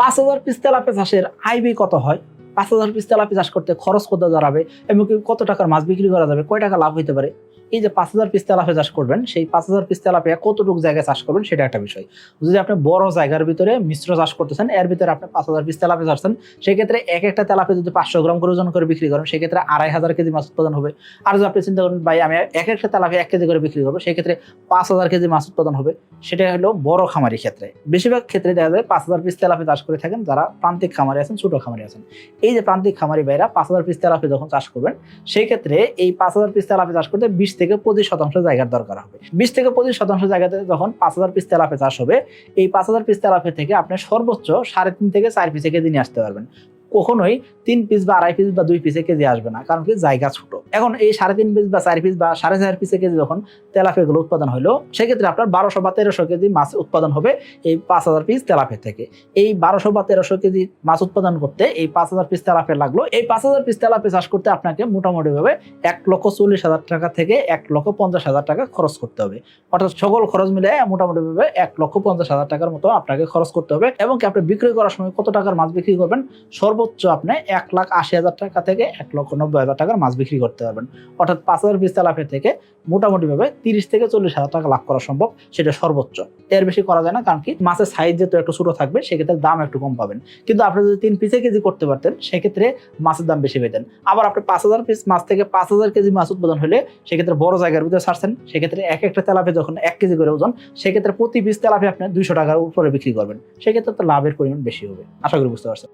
পাঁচ হাজার piece tilapia চাষের আইবি কত হয়? পাঁচ হাজার পিস তেলাপিয়া চাষ করতে খরচ কত দাঁড়াবে? এবং কত টাকার মাছ বিক্রি করা যাবে? কয় টাকা লাভ হইতে পারে? এই যে পাঁচ হাজার পিস তেলাপিয়া চাষ করবেন, সেই পাঁচ হাজার পিস তেলাপিয়া কতটুকু জায়গায় চাষ করবেন সেটা একটা বিষয়। যদি আপনি বড় জায়গার ভিতরে মিশ্র চাষ করতেছেন এর ভিতরে আপনি পাঁচ হাজার পিস তেলাপিয়া চাষছেন সেক্ষেত্রে এক একটা তেলাপিয়া যদি পাঁচশো গ্রাম করে ওজন করে বিক্রি করেন, সেক্ষেত্রে আড়াই হাজার কেজি মাছ উৎপাদন হবে। আর যদি আপনি চিন্তা করেন, ভাই, আমি এক একটা তেলাপিয়া এক কেজি করে বিক্রি করব সেক্ষেত্রে পাঁচ হাজার কেজি মাছ উৎপাদন হবে। সেটা হলো বড় খামারি ক্ষেত্রে। বেশিরভাগ ক্ষেত্রে দেখা যায় পাঁচ হাজার পিস তেলাপি চাষ করে থাকেন, যারা প্রান্তিক খামারি আছেন, ছোট খামারি আছেন। এই যে প্রান্তিক খামারি ভাইরা পাঁচ হাজার পিস তেলাপি যখন চাষ করবেন সেই ক্ষেত্রে এই পাঁচ হাজার পিস তেলাপি চাষ করতে বিশ থেকে পঁচিশ শতাংশ জায়গার দরকার হবে। বিশ থেকে পঁচিশ শতাংশ জায়গাতে যখন পাঁচ হাজার পিস তেলাফে চাষ হবে, এই পাঁচ হাজার পিস তেলাফে থেকে আপনি সর্বোচ্চ সাড়ে তিন থেকে চার পিসে কেজি নিয়ে আসতে পারবেন। কখনোই তিন পিস বা আড়াই পিস বা দুই পিসে কেজি আসবে না, কারণ কি জায়গা ছোট। এখন এই সাড়ে তিন পিস বা চার পিস বা সাড়ে চার পিসে কেজি যখন তেলাপিয়া গুলো উৎপাদন হলো সেক্ষেত্রে আপনার বারোশো বা তেরোশো কেজি মাছ উৎপাদন হবে এই পাঁচ হাজার পিস তেলাপিয়া থেকে। এই বারোশো বা তেরোশো কেজি মাছ উৎপাদন করতে এই পাঁচ হাজার পিস তেলাপিয়া লাগল। এই পাঁচ হাজার পিস তেলাপিয়া চাষ করতে আপনাকে মোটামুটি ভাবে এক লক্ষ চল্লিশ হাজার টাকা থেকে এক লক্ষ পঞ্চাশ হাজার টাকা খরচ করতে হবে। অর্থাৎ সকল খরচ মিলে মোটামুটি ভাবে এক লক্ষ পঞ্চাশ হাজার টাকার মতো আপনাকে খরচ করতে হবে এবং কি আপনি বিক্রি করার সময় কত টাকার মাছ বিক্রি করবেন? সর্বোচ্চ আপনি এক লাখ আশি হাজার টাকা থেকে এক লক্ষ নব্বই হাজার টাকার মাছ বিক্রি করতে পারবেন। অর্থাৎ পাঁচ হাজার পিস তেলাপিয়া থেকে মোটামুটি ভাবে তিরিশ থেকে চল্লিশ হাজার টাকা লাভ করা সম্ভব, সেটা সর্বোচ্চ। এর বেশি করা যায় না, কারণ কি মাছের সাইজ যেহেতু একটু ছোট থাকবে, সেক্ষেত্রে দাম একটু কম পাবেন। কিন্তু আপনি যদি তিন পিসে কেজি করতে পারতেন, সেক্ষেত্রে মাছের দাম বেশি পেতেন। আবার আপনি পাঁচ হাজার পিস মাছ থেকে পাঁচ হাজার কেজি মাছ উৎপাদন হলে, সেক্ষেত্রে বড় জায়গার ভিতরে ছাড়ছেন, সেক্ষেত্রে এক একটা তেলাপে যখন এক কেজি করে ওজন, সেক্ষেত্রে প্রতি পিস তেলাপে আপনি দুইশো টাকার উপরে বিক্রি করবেন। সেক্ষেত্রে তো লাভের পরিমাণ বেশি হবে। আশা করি বুঝতে পারছেন।